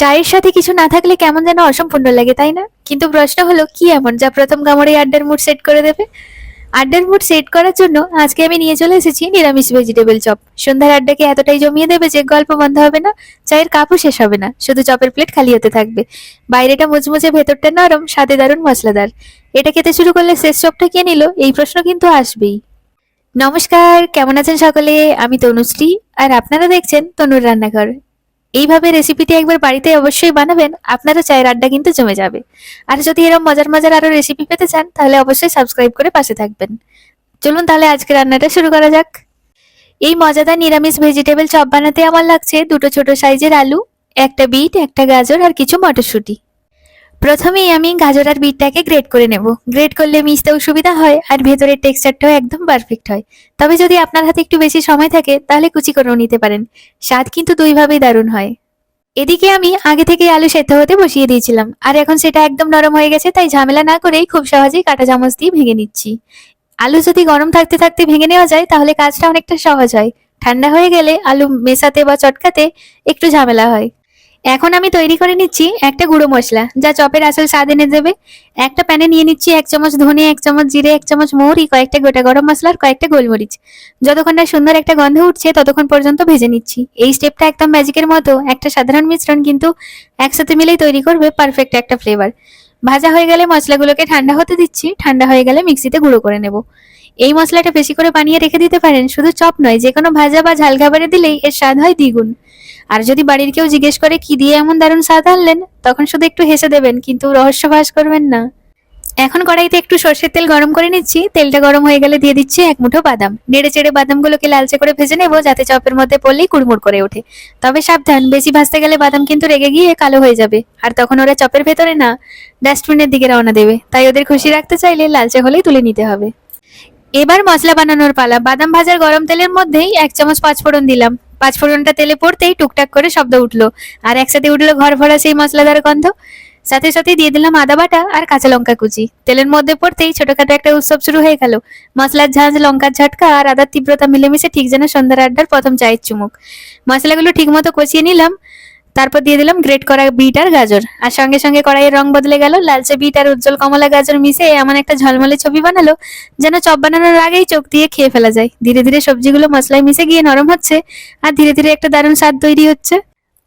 চায়ের সাথে কিছু না থাকলে কেমন যেন অসম্পূর্ণ লাগে, তাই না? কিন্তু প্রশ্ন হলো, কি এমন? যা প্রথম কামড়ে আড্ডার মুড সেট করে দেবে। আড্ডার মুড সেট করার জন্য আজকে আমি নিয়ে চলে এসেছি নিরামিষ ভেজিটেবল চপ। সন্ধ্যার আড্ডাকে এতটাই জমিয়ে দেবে যে গল্প বন্ধ হবে না, চায়ের কাপও শেষ হবে না, শুধু চপের প্লেট খালি হতে থাকবে। বাইরেটা মুচমুচে, ভেতরটা নরম, স্বাদে দারুণ মশলাদার। এটা খেতে শুরু করলে শেষ চপটা কে নিল? এই প্রশ্ন কিন্তু আসবেই। নমস্কার, কেমন আছেন সকলে? আমি তনুশ্রী, আর আপনারা দেখছেন তনুর রান্নাঘর। এইভাবে রেসিপিটি একবার বাড়িতে অবশ্যই বানাবেন আপনারও চায়ের আড্ডা কিন্তু জমে যাবে। আর যদি এরকম মজার মজার আরও রেসিপি পেতে চান, তাহলে অবশ্যই সাবস্ক্রাইব করে পাশে থাকবেন। চলুন তাহলে আজকে রান্নাটা শুরু করা যাক। এই মজাদার নিরামিষ ভেজিটেবল চপ বানাতে আমার লাগছে দুটো ছোট সাইজের আলু, একটা বিট, একটা গাজর আর কিছু মটরশুঁটি। প্রথমেই আমি গাজর আর বিটটাকে গ্রেট করে নেব। গ্রেট করলে মিশতেও সুবিধা হয় আর ভেতরের টেক্সচারটাও একদম পারফেক্ট হয়। তবে যদি আপনার হাতে একটু বেশি সময় থাকে, তাহলে কুচি করেও নিতে পারেন। স্বাদ কিন্তু দুইভাবেই দারুণ হয়। এদিকে আমি আগে থেকে আলু সেদ্ধ হতে বসিয়ে দিয়েছিলাম, আর এখন সেটা একদম নরম হয়ে গেছে, তাই ঝামেলা না করেই খুব সহজেই কাঁটা চামচ দিয়ে ভেঙে নিচ্ছি। আলু যদি গরম থাকতে থাকতে ভেঙে নেওয়া যায়, তাহলে কাজটা অনেকটা সহজ হয়। ঠান্ডা হয়ে গেলে আলু মেশাতে বা চটকাতে একটু ঝামেলা হয়। এখন আমি তৈরি করে নিচ্ছি একটা গুঁড়ো মশলা, যা চপের আসল স্বাদ এনে দেবে। একটা প্যানে নিয়ে নিচ্ছি এক চামচ ধনে, এক চামচ জিরে, এক চামচ মৌরি, কয়েকটা গোটা গরম মশলার কয়েকটা গোলমরিচ। যতক্ষণ না সুন্দর একটা গন্ধ উঠছে, ততক্ষণ পর্যন্ত ভেজে নিচ্ছি। এই স্টেপটা একদম ম্যাজিকের মতো, একটা সাধারণ মিশ্রণ কিন্তু একসাথে মিলেই তৈরি করবে পারফেক্ট একটা ফ্লেভার। ভাজা হয়ে গেলে মশলাগুলোকে ঠান্ডা হতে দিচ্ছি, ঠান্ডা হয়ে গেলে মিক্সিতে গুঁড়ো করে নেব। এই মশলাটা বেশি করে বানিয়ে রেখে দিতে পারেন, শুধু চপ নয় যে কোনো ভাজা বা ঝাল খাবারে দিলেই এর স্বাদ হয় দ্বিগুণ। আর যদি বাড়ির কেউ জিজ্ঞেস করে, কি দিয়ে এমন দারুণ স্বাদ আনলেন? তখন শুধু একটু হেসে দেবেন, কিন্তু রহস্য ফাঁস করবেন না। এখন কড়াইতে একটু সর্ষের তেল গরম করে নিচ্ছি। তেলটা গরম হয়ে গেলে দিয়ে দিচ্ছি এক মুঠো বাদাম। নেড়ে চেড়ে বাদামগুলোকে লালচে করে ভেজে নেব, যাতে চপের মধ্যে পড়লেই কুড়মুড় করে ওঠে। তবে সাবধান, বেশি ভাজতে গেলে বাদাম কিন্তু রেগে গিয়ে কালো হয়ে যাবে। আর তখন ওরা চপের ভেতরে না, ডাস্টবিনের দিকে রওনা দেবে। তাই ওদের খুশি রাখতে চাইলে লালচে হলেই তুলে নিতে হবে। এবার মশলা বানানোর পালা। বাদাম ভাজার গরম তেলের মধ্যেই এক চামচ পাঁচফোড়ন দিলাম। পাঁচফোড়নটা তেলে পড়তেই টুকটাক করে শব্দ উঠল। আর একসাথে উঠল ঘর ভরা সেই মশলাদার গন্ধ। সাথে সাথে দিয়ে দিলাম আদা বাটা আর কাঁচা লঙ্কা কুচি। তেলের মধ্যে পড়তেই ছোটখাটো একটা উৎসব শুরু হয়ে গেল। মশলার ঝাঁঝ লঙ্কার ঝটকা আর আদার তীব্রতা মিলেমিশে ঠিক যেন সন্ধ্যার আড্ডার প্রথম চায়ের চুমুক। মশলাগুলো ঠিক মতো কষিয়ে নিলাম। তারপর দিয়ে দিলাম গ্রেট করা বিট আর গাজর। আর সঙ্গে সঙ্গে কড়াইয়ের রং বদলে গেল, লালচে বিট আর উজ্জ্বল কমলা গাজর মিশে এমন একটা ঝলমলে ছবি বানালো, যেন চপ বানানোর আগেই চোখ দিয়ে খেয়ে ফেলা যায়। ধীরে ধীরে সবজিগুলো মশলায় মিশে গিয়ে নরম হচ্ছে, আর ধীরে ধীরে একটা দারুণ স্বাদ তৈরি হচ্ছে।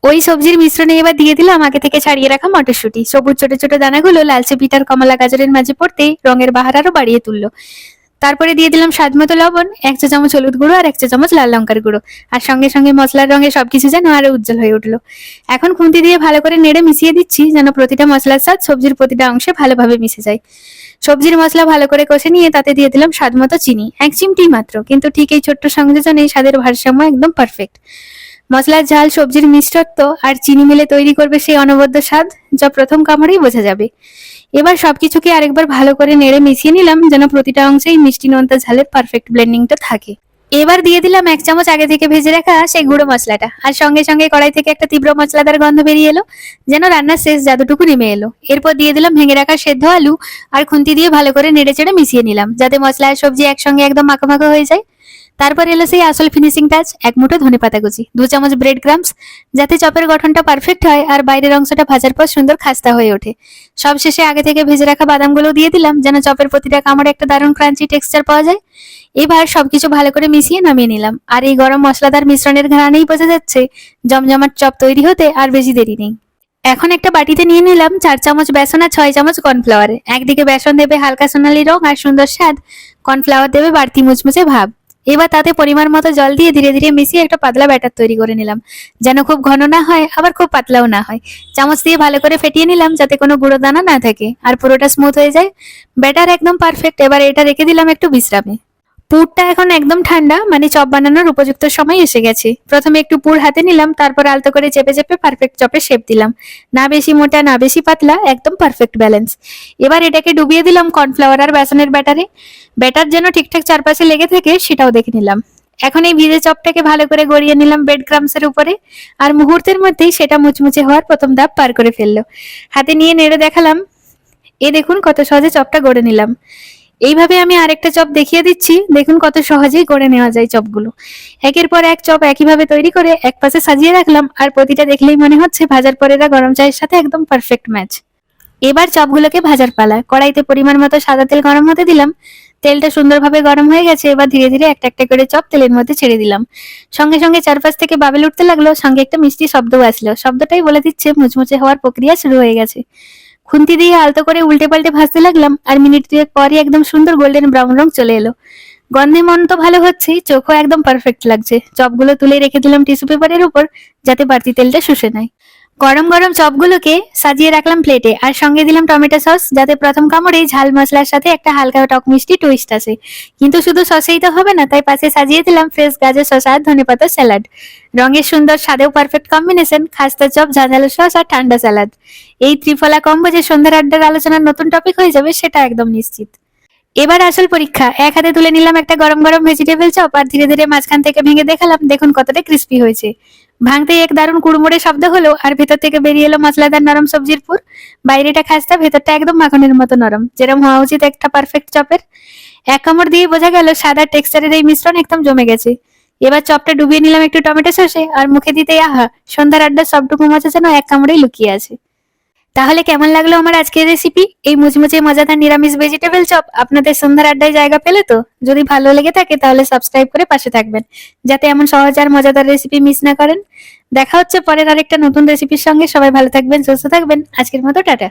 ওই সবজির মিশ্রণে এবার দিয়ে দিলাম আগে থেকে ছাড়িয়ে রাখা মটরশুঁটি। সবুজ ছোট ছোট দানাগুলো লালচে বিট আর কমলা গাজরের মাঝে পড়তেই রঙের বাহার আরও বাড়িয়ে তুললো। তারপরে দিয়ে দিলাম স্বাদ মতো লবণ, এক চা চামচ হলুদ গুঁড়ো আর এক চা চামচ লাল লঙ্কার গুঁড়ো। আর সঙ্গে সঙ্গে মশলার রঙে সবকিছু যেন আরও উজ্জ্বল হয়ে উঠল। এখন খুন্তি দিয়ে ভালো করে নেড়ে মিশিয়ে দিচ্ছি যেন প্রতিটা মশলার স্বাদ সবজির প্রতিটা অংশে ভালোভাবে মিশে যায়। সবজির মশলা ভালো করে কষে নিয়ে তাতে দিয়ে দিলাম স্বাদ মতো চিনি, এক চিমটি মাত্র। কিন্তু ঠিক এই ছোট্ট সংযোজনে স্বাদের ভারসাম্য একদম পারফেক্ট মশলার ঝাল, সবজির মিষ্টত্ব আর চিনি মিলে তৈরি করবে সেই অনবদ্য স্বাদ যা প্রথম কামড়েই বোঝা যাবে। এবার সবকিছুকে আরেকবার ভালো করে নেড়ে মিশিয়ে নিলাম, যেন প্রতিটা অংশেই মিষ্টি নোনতা ঝালের পারফেক্ট ব্লেন্ডিংটা থাকে। এবার দিয়ে দিলাম এক চামচ আগে থেকে ভেজে রাখা সেই গুঁড়ো মশলাটা। আর সঙ্গে সঙ্গে কড়াই থেকে একটা তীব্র মশলাদার গন্ধ বেরিয়ে এলো, যেন রান্নার শেষ জাদুটুকু নেমে এলো। এরপর দিয়ে দিলাম ভেঙে রাখা সেদ্ধ আলু আর খুন্তি দিয়ে ভালো করে নেড়ে চেড়ে মিশিয়ে নিলাম, যাতে মশলা আর সবজি একসঙ্গে একদম মাখামাখা হয়ে যায়। তারপর এলো সেই আসল ফিনিশিং টাচ এক মুঠো ধনে পাতা কুচি, দু চামচ ব্রেড ক্রামস যাতে চপের গঠনটা পারফেক্ট হয় আর বাইরের অংশটা ভাজার পর সুন্দর খাস্তা হয়ে ওঠে। সবশেষে আগে থেকে ভেজে রাখা বাদামগুলো দিয়ে দিলাম, যেন চপের প্রতিটা কামড়ে একটা দারুণ ক্রাঞ্চি টেক্সচার পাওয়া যায়। এবার সবকিছু ভালো করে মিশিয়ে নামিয়ে নিলাম। আর এই গরম মশলাদার মিশ্রণের ঘ্রাণেই বোঝা যাচ্ছে, জমজমাট চপ তৈরি হতে আর বেশি দেরি নেই। এখন একটা বাটিতে নিয়ে নিলাম চার চামচ বেসন আর ছয় চামচ কর্নফ্লাওয়ার। একদিকে বেসন দেবে হালকা সোনালি রং আর সুন্দর স্বাদ, কর্নফ্লাওয়ার দেবে বাড়তি মুচমুচে ভাব। এবার তাতে পরিমাণ মতো জল দিয়ে ধীরে ধীরে মিশিয়ে একটা পাতলা ব্যাটার তৈরি করে নিলাম। যেন খুব ঘন না হয়, আবার খুব পাতলাও না হয়। চামচ দিয়ে ভালো করে ফেটিয়ে নিলাম যাতে কোনো গুঁড়ো দানা না থাকে। আর পুরোটা স্মুথ হয়ে যায়। ব্যাটার একদম পারফেক্ট এবার এটা রেখে দিলাম একটু বিশ্রামে। পুরটা এখন একদম ঠান্ডা মানে চপ বানানোর উপযুক্ত সময় এসে গেছে। প্রথমে একটু পুর হাতে নিলাম, তারপর আলতো করে চেপে চেপে পারফেক্ট চপের শেপ দিলাম। না বেশি মোটা, না বেশি পাতলা, একদম পারফেক্ট ব্যালেন্স এবার এটাকে ডুবিয়ে দিলাম কর্নফ্লাওয়ার আর বেসনের ব্যাটারে। ব্যাটার যেন ঠিকঠাক চারপাশে লেগে থাকে, সেটাও দেখে নিলাম। এখন এই ভিজে চপটাকে ভালো করে গড়িয়ে নিলাম ব্রেড ক্রামসের উপরে। আর মুহূর্তের মধ্যেই সেটা মুচমুচে হওয়ার প্রথম ধাপ পার করে ফেলল। হাতে নিয়ে নেড়ে দেখালাম। এ দেখুন কত সহজে চপটা গড়ে নিলাম। এইভাবে আমি আরেকটা চপ দেখিয়ে দিচ্ছি। দেখুন কত সহজেই করে নেওয়া যায় চপগুলো। একের পর এক চপ একইভাবে তৈরি করে এক পাশে সাজিয়ে রাখলাম আর প্রতিটা দেখলেই মনে হচ্ছে ভাজার পরেরা গরম চায়ের সাথে একদম পারফেক্ট ম্যাচ এবার চপগুলোকে ভাজার পালা। কড়াইতে পরিমাণ মতো সাদা তেল গরম হতে দিলাম। তেলটা সুন্দরভাবে গরম হয়ে গেছে, এবার ধীরে ধীরে একটা একটা করে চপ তেলের মধ্যে ছেড়ে দিলাম। সঙ্গে সঙ্গে চারপাশ থেকে বাবেল উঠতে লাগল, সঙ্গে একটা মিষ্টি শব্দও আসলো। শব্দটাই বলে দিচ্ছে, মুচমুচে হওয়ার প্রক্রিয়া শুরু হয়ে গেছে। খুন্তি দিয়ে আলতো করে উল্টে পাল্টে ভাসতে লাগলাম আর মিনিট দুয়েক পরই একদম সুন্দর গোল্ডেন ব্রাউন রং চলে এলো। গন্ধে মন তো ভালো হচ্ছেই, চোখও একদম পারফেক্ট লাগছে। চপগুলো তুলে রেখে দিলাম টিস্যু পেপারের উপর, যাতে বাড়তি তেলটা শুষে নেয়। গরম গরম চপগুলোকে সাজিয়ে রাখলাম প্লেটে আর সঙ্গে দিলাম টমেটো সস, যাতে প্রথম কামড়েই ঝাল মশলার সাথে একটা হালকা টক মিষ্টি টুইস্ট আছে কিন্তু শুধু সসেই তো হবে না, তাই পাশে সাজিয়ে দিলাম ফ্রেশ গাজর শসা আর ধনেপাতা স্যালাড রঙের সুন্দর স্বাদেও পারফেক্ট কম্বিনেশন খাস্তা চপ, ঝাঁঝালো সস আর ঠান্ডা স্যালাড এই ত্রিফলা কম্বো যে সন্ধ্যার আড্ডার আলোচনার নতুন টপিক হয়ে যাবে, সেটা একদম নিশ্চিত। এবার আসল পরীক্ষা। এক হাতে তুলে নিলাম একটা গরম গরম ভেজিটেবল চপ আর ধীরে ধীরে মাঝখান থেকে ভেঙে দেখালাম, দেখুন কতটা ক্রিস্পি হয়েছে। ভাঙতেই এক দারুণ কুড়মুড়ে শব্দ হলো আর ভেতর থেকে বেরিয়ে এলো মশলাদার নরম সবজির পুর। বাইরেটা খাস্তা, ভেতরটা একদম মাখনের মতো নরম। যেরকম হওয়া উচিত একটা পারফেক্ট চপের এক কামড় দিয়ে বোঝা গেল সাদা টেক্সচারের এই মিশ্রণ একদম জমে গেছে। এবার চপটা ডুবিয়ে নিলাম একটু টমেটো সসে আর মুখে দিতেই আহা, সন্ধ্যার আড্ডা সবটুকু মজা যেন এক কামড়েই লুকিয়ে আছে। তাহলে কেমন লাগল আমার আজকের রেসিপি এই মুচমুচে মজাদার নিরামিষ ভেজিটেবল চপ আপনাদের সন্ধ্যার আড্ডায় জায়গা পেলে তো? যদি ভালো লেগে থাকে তাহলে সাবস্ক্রাইব করে পাশে থাকবেন। যাতে এমন সহজ আর মজাদার রেসিপি মিস না করেন। দেখা হচ্ছে পরের আরেকটা নতুন রেসিপির সঙ্গে। সবাই ভালো থাকবেন, সুস্থ থাকবেন। আজকের মতো, টাটা।